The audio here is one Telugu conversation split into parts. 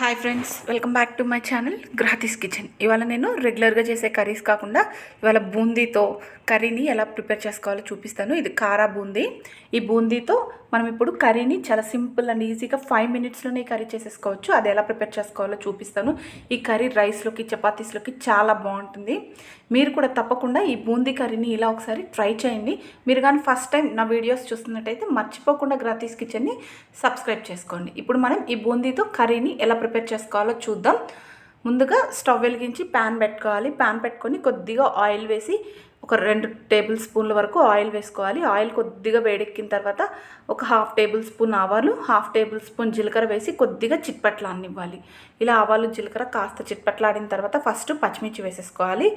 Hi friends welcome back to my channel గ్రహతీస్ kitchen ఇవాళ నేను రెగ్యులర్గా చేసే కర్రీస్ కాకుండా ఇవాళ బూందీతో కర్రీని ఎలా ప్రిపేర్ చేసుకోవాలో చూపిస్తాను. ఇది కారా బూందీ. ఈ బూందీతో మనం ఇప్పుడు కర్రీని చాలా సింపుల్ అండ్ ఈజీగా ఫైవ్ మినిట్స్లోనే కర్రీ చేసేసుకోవచ్చు. అది ఎలా ప్రిపేర్ చేసుకోవాలో చూపిస్తాను. ఈ కర్రీ రైస్లోకి చపాతీస్లోకి చాలా బాగుంటుంది. మీరు కూడా తప్పకుండా ఈ బూందీ కర్రీని ఇలా ఒకసారి ట్రై చేయండి. మీరు కానీ ఫస్ట్ టైం నా వీడియోస్ చూస్తున్నట్టయితే మర్చిపోకుండా గ్రాతీస్ కిచెన్ని సబ్స్క్రైబ్ చేసుకోండి. ఇప్పుడు మనం ఈ బూందీతో కర్రీని ఎలా ప్రిపేర్ చేసుకోవాలో చూద్దాం. ముందుగా స్టవ్ వెలిగించి ప్యాన్ పెట్టుకోవాలి. ప్యాన్ పెట్టుకొని కొద్దిగా ఆయిల్ వేసి ఒక రెండు టేబుల్ స్పూన్ల వరకు ఆయిల్ వేసుకోవాలి. ఆయిల్ కొద్దిగా వేడెక్కిన తర్వాత ఒక హాఫ్ టేబుల్ స్పూన్ ఆవాలు హాఫ్ టేబుల్ స్పూన్ జీలకర్ర వేసి కొద్దిగా చిట్పట్లాడనివ్వాలి ఇలా ఆవాలు జీలకర్ర కాస్త చిట్పట్లాడిన తర్వాత ఫస్ట్ పచ్చిమిర్చి వేసేసుకోవాలి.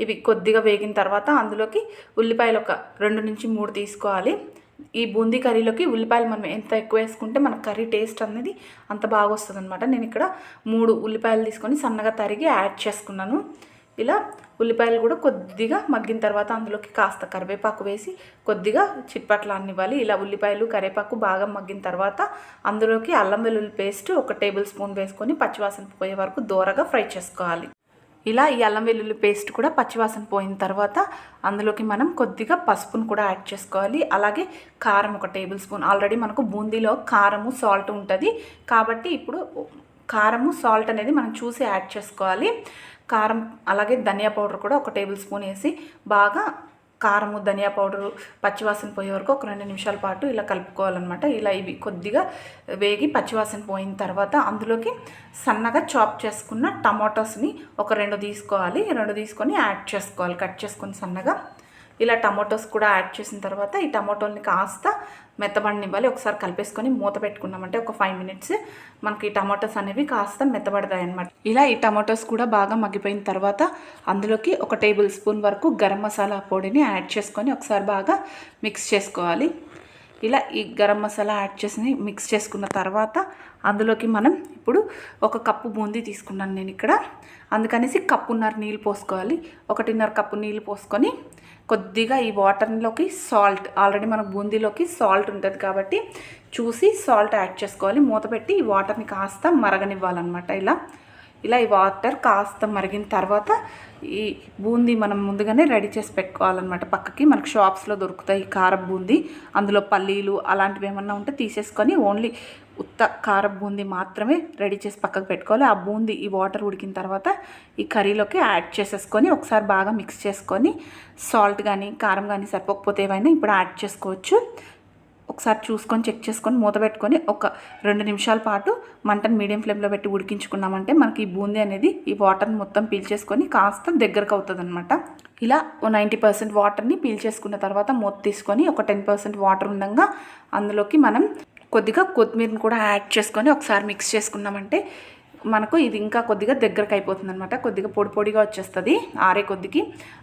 ఇవి కొద్దిగా వేగిన తర్వాత అందులోకి ఉల్లిపాయలు ఒక రెండు నుంచి మూడు తీసుకోవాలి. ఈ బూందీ కర్రీలోకి ఉల్లిపాయలు మనం ఎంత ఎక్కువ వేసుకుంటే మన కర్రీ టేస్ట్ అనేది అంత బాగా వస్తుంది అనమాట నేను ఇక్కడ మూడు ఉల్లిపాయలు తీసుకొని సన్నగా తరిగి యాడ్ చేసుకున్నాను. ఇలా ఉల్లిపాయలు కూడా కొద్దిగా మగ్గిన తర్వాత అందులోకి కాస్త కరివేపాకు వేసి కొద్దిగా చిట్పట్లు అన్నివ్వాలి ఇలా ఉల్లిపాయలు కరివేపాకు బాగా మగ్గిన తర్వాత అందులోకి అల్లం వెల్లుల్లి పేస్ట్ ఒక టేబుల్ స్పూన్ వేసుకొని పచ్చివాసన పోయే వరకు దూరగా ఫ్రై చేసుకోవాలి. ఇలా ఈ అల్లం వెల్లుల్లి పేస్ట్ కూడా పచ్చివాసన పోయిన తర్వాత అందులోకి మనం కొద్దిగా పసుపును కూడా యాడ్ చేసుకోవాలి. అలాగే కారం ఒక టేబుల్ స్పూన్. ఆల్రెడీ మనకు బూందీలో కారము సాల్ట్ ఉంటుంది. కాబట్టి ఇప్పుడు కారము సాల్ట్ అనేది మనం చూసి యాడ్ చేసుకోవాలి. కారం అలాగే ధనియా పౌడర్ కూడా ఒక టేబుల్ స్పూన్ వేసి బాగా కారము ధనియా పౌడరు పచ్చివాసన పోయే వరకు ఒక రెండు నిమిషాల పాటు ఇలా కలుపుకోవాలన్నమాట. ఇలా ఇవి కొద్దిగా వేగి పచ్చివాసన పోయిన తర్వాత అందులోకి సన్నగా చాప్ చేసుకున్న టమాటోస్ని ఒక రెండు తీసుకోవాలి. రెండు తీసుకొని యాడ్ చేసుకోవాలి. కట్ చేసుకొని సన్నగా ఇలా టమాటోస్ కూడా యాడ్ చేసిన తర్వాత ఈ టమాటోల్ని కాస్త మెత్తబడినివ్వాలి. ఒకసారి కలిపేసుకొని మూత పెట్టుకున్నామంటే ఒక ఫైవ్ మినిట్స్ మనకి ఈ టమాటోస్ అనేవి కాస్త మెత్తబడతాయి అనమాట ఇలా ఈ టమాటోస్ కూడా బాగా మగ్గిపోయిన తర్వాత అందులోకి ఒక టేబుల్ స్పూన్ వరకు గరం మసాలా పొడిని యాడ్ చేసుకొని ఒకసారి బాగా మిక్స్ చేసుకోవాలి. ఇలా ఈ గరం మసాలా యాడ్ చేసి మిక్స్ చేసుకున్న తర్వాత అందులోకి మనం ఇప్పుడు ఒక కప్పు బూందీ తీసుకున్నాను నేను ఇక్కడ. అందుకనేసి కప్పున్నర నీళ్ళు పోసుకోవాలి. ఒకటిన్నర కప్పు నీళ్ళు పోసుకొని కొద్దిగా ఈ వాటర్లోకి సాల్ట్ ఆల్రెడీ మన బూందీలోకి సాల్ట్ ఉంటుంది కాబట్టి చూసి సాల్ట్ యాడ్ చేసుకోవాలి. మూత పెట్టి ఈ వాటర్ని కాస్త మరగనివ్వాలన్నమాట ఇలా. ఇలా ఈ వాటర్ కాస్త మరిగిన తర్వాత ఈ బూందీ మనం ముందుగానే రెడీ చేసి పెట్టుకోవాలన్నమాట. పక్కకి మనకు షాప్స్లో దొరుకుతాయి కార బూందీ. అందులో పల్లీలు అలాంటివి ఏమన్నా ఉంటే తీసేసుకొని ఓన్లీ ఉత్త కార బూందీ మాత్రమే రెడీ చేసి పక్కకు పెట్టుకోవాలి. ఆ బూందీ ఈ వాటర్ ఉడికిన తర్వాత ఈ కర్రీలోకి యాడ్ చేసేసుకొని ఒకసారి బాగా మిక్స్ చేసుకొని సాల్ట్ కానీ కారం కానీ సరిపోకపోతే ఏమైనా ఇప్పుడు యాడ్ చేసుకోవచ్చు. ఒకసారి చూసుకొని చెక్ చేసుకొని మూత పెట్టుకొని ఒక రెండు నిమిషాల పాటు మంటను మీడియం ఫ్లేమ్లో పెట్టి ఉడికించుకున్నామంటే మనకి ఈ బూందీ అనేది ఈ వాటర్ని మొత్తం పీల్చేసుకొని కాస్త దగ్గరకు అవుతుంది అనమాట ఇలా ఓ నైంటీ పర్సెంట్ వాటర్ని పీల్చేసుకున్న తర్వాత మూత తీసుకొని ఒక టెన్ పర్సెంట్ వాటర్ ఉండగా అందులోకి మనం కొద్దిగా కొత్తిమీరని కూడా యాడ్ చేసుకొని ఒకసారి మిక్స్ చేసుకున్నామంటే మనకు ఇది ఇంకా కొద్దిగా దగ్గరకు అయిపోతుంది అనమాట కొద్దిగా పొడి పొడిగా వచ్చేస్తుంది ఆరే కొద్దికి.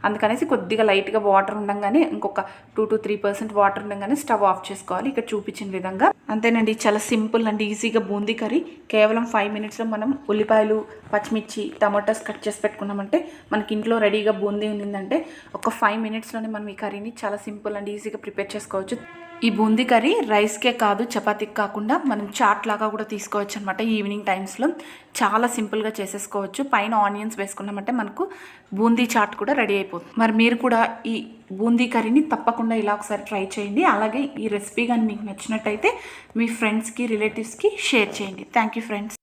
అందుకనేసి కొద్దిగా లైట్గా వాటర్ ఉండగానే ఇంకొక two to three percent water ఉండగానే స్టవ్ ఆఫ్ చేసుకోవాలి. ఇక్కడ చూపించిన విధంగా. అంతేనండి చాలా సింపుల్ అండ్ ఈజీగా బూందీ కర్రీ. కేవలం ఫైవ్ మినిట్స్లో మనం ఉల్లిపాయలు పచ్చిమిర్చి టమాటోస్ కట్ చేసి పెట్టుకున్నామంటే మనకి ఇంట్లో రెడీగా బూందీ ఉండిందంటే ఒక ఫైవ్ మినిట్స్లోనే మనం ఈ కర్రీని చాలా సింపుల్ అండ్ ఈజీగా ప్రిపేర్ చేసుకోవచ్చు. ఈ బూందీ కర్రీ రైస్కే కాదు చపాతీకి కాకుండా మనం చాట్ లాగా కూడా తీసుకోవచ్చు అనమాట ఈవినింగ్ టైమ్స్లో. చాలా సింపుల్గా చేసేసుకోవచ్చు. పైన ఆనియన్స్ వేసుకున్నామంటే మనకు బూందీ చాట్ కూడా రెడీ అయిపోతుంది. మరి మీరు కూడా ఈ బూందీ కర్రీని తప్పకుండా ఇలా ఒకసారి ట్రై చేయండి. అలాగే ఈ రెసిపీ కానీ మీకు నచ్చినట్టయితే మీ ఫ్రెండ్స్కి రిలేటివ్స్కి షేర్ చేయండి. Thank you friends.